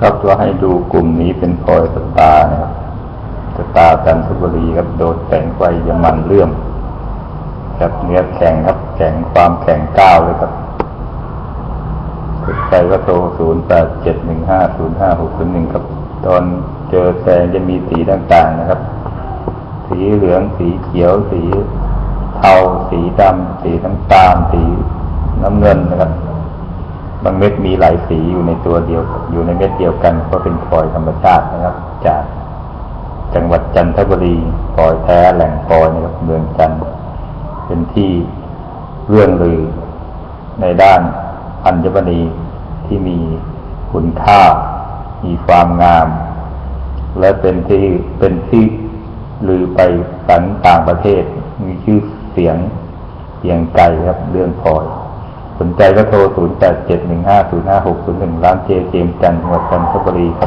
ครับก็ให้ดูกลุ่มนี้เป็นพลอยสตาร์นะครับสตาร์จันทบุรีครับโดดแต่งไฟยมันเลื่อมครับเนื้อแข็งครับแข็งความแข็งก้าวเลยครับใครก็โทรศูนย์แปดเจ็ดหนึ่งห้าศูนย์ห้าหกศูนย์หนึ่งครับ ตอนเจอแสงจะมีสีต่างๆนะครับ สีเหลืองสีเขียวสีเทาสีดำสีน้ำตาลสีน้ำเงินนะครับ บางเม็ดมีหลายสีอยู่ในตัวเดียว อยู่ในเม็ดเดียวกันก็เป็นพลอยธรรมชาตินะครับ จากจังหวัดจันทบุรีพลอยแท้แหล่งพลอยนะครับเมืองจันทร์เป็นที่เรื่องลือในด้านอัญมณีที่มีคุณค่า มีความงาม และเป็นที่เป็นที่ลือไปสันต่างประเทศ มีชื่อเสียงเสียงไกลครับเรื่องพลอย สนใจก็โทร 0 8 7 1 5 0 5 6 0 1 ร้านเจเจมจันทร์จังหวัดจันทบุรีครับ